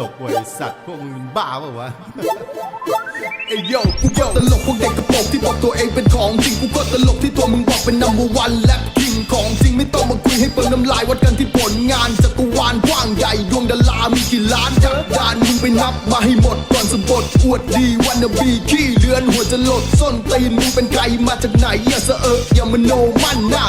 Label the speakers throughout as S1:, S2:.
S1: ตกเว้ยสัตว์พวกมึงบ้าเปล่าวะ
S2: เอ้โยกูก็ตลกพวกเด็กกระโปรงที่บอกตัวเองเป็นของจริงกูก็ตลกที่ตัวมึงบอกเป็น number one และคิงของจริงไม่ต้องมาคุยให้เปิดน้ำลายวัดกันที่ผลงานจักรวาลกว้างใหญ่ดวงดารามีกี่ล้านจักรยานมึงไปนับมาให้หมดก่อนสะบดอวดดีวันนบีขี้เลือนหัวจะหลดส้นตีนมึงเป็นใครมาจากไหนอย่าเสอะอย่ามโนมั่นนะ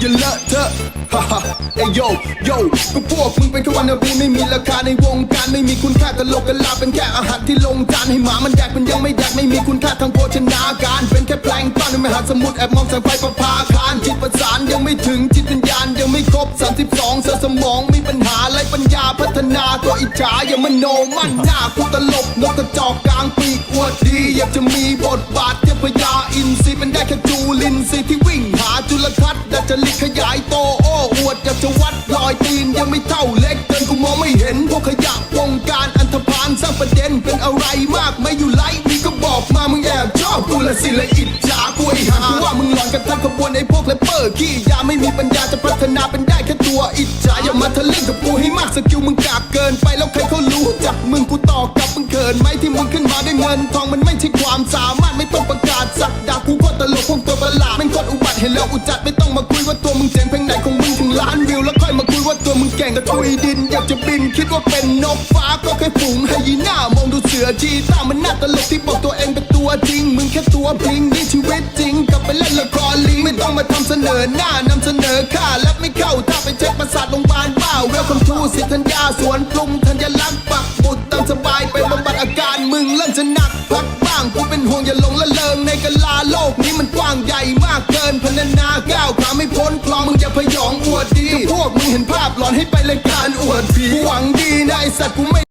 S2: อย่าเลอะเทอะฮ่าฮ่าเอ้ยโยโยก็พวกมึงเป็นแค่วันนบีไม่มีราคาในวงการไม่มีคุณค่ากะโหลกกะลาเป็นแค่อาหารที่ลงจานให้หมามันแดกมันยังไม่แดกไม่มีคุณค่าทางโภชนาการ เป็นแค่แปลงต้อนในมหาสมุทรแอบมองแสงไฟประภาคารจิตประสานยังไม่ถึงจิตวิญญาณยังไม่ครบ 32เสือสมองมีปัญหาไรปัญญาพัฒนาตัวอิจฉาอย่ามโนมั่นหน้ากูตลกนกกระจอกกลางปีกอวดดีอยากจะมีบทบาทเทพยาอินทรีย์เป็นได้แค่จูลินทรีย์ที่ ทรรศน์ดัชลิขยายโตโอ้อวดอยากจะวัดรอยตีนยังไม่เท่าเล็กเกินกูมองไม่เห็นพวกขยะวงการอันธพาลสร้างประเด็นเป็นอะไรมากไม่อยู่ไลฟ์มีก็บอกมามึงแอบชอบกูละสิละอิจฉากูไอ้หาว่ามึงหลอนกันทั้งขบวนไอ้พวกแรปเปอร์ขี้ยาไม่มีปัญญาจะพัฒนาเป็นได้แค่ตัวอิจฉาอย่ามาทะลึ่งกับกูให้มากสกิลมึงกากเกินไปแล้วใครเขารู้จักมึงกูต่อกลับมึงเขินไหมที่มึงขึ้นมาได้เงินทองมันไม่ใช่ความสาม อุจจัดไม่ต้องมาคุยว่าตัวมึงเจ๋งเพลงไหนของมึงถึงล้านวิวแล้วค่อยมาคุยว่าตัวมึงเก่งกับทุยดิน อยากจะบินคิดว่าเป็นนกฟ้าก็แค่ฝูงไฮยีน่ามองดูเสือจีต้ามันน่าตลกที่บอกตัวเองเป็นตัวจริง มึงแค่ตัวพลิงนี่ชีวิตจริงกลับไปเล่นละครลิงไม่ต้องมาทำเสนอหน้านำเสนอค่าและไม่เข้าถ้าไปเช็คประสาทโรงพยาบาลบ้าเวลคัมทูสิทธัญญาสวนปรุงธัญลักษณ์ปักหมุดตามสบายไปบำบัดอาการมึงเริ่มจะหนักพัก กูเป็นห่วงอย่าหลงละเลงในกะลาโลกนี้มันกว้างใหญ่มากเกินพนันนาก้าวขาไม่พ้นคลองมึงอย่าพยองอวดดีถ้าพวกมึงเห็นภาพหลอนให้ไปรายการอวดผีกูหวังดีนะไอสัตว์กูไม่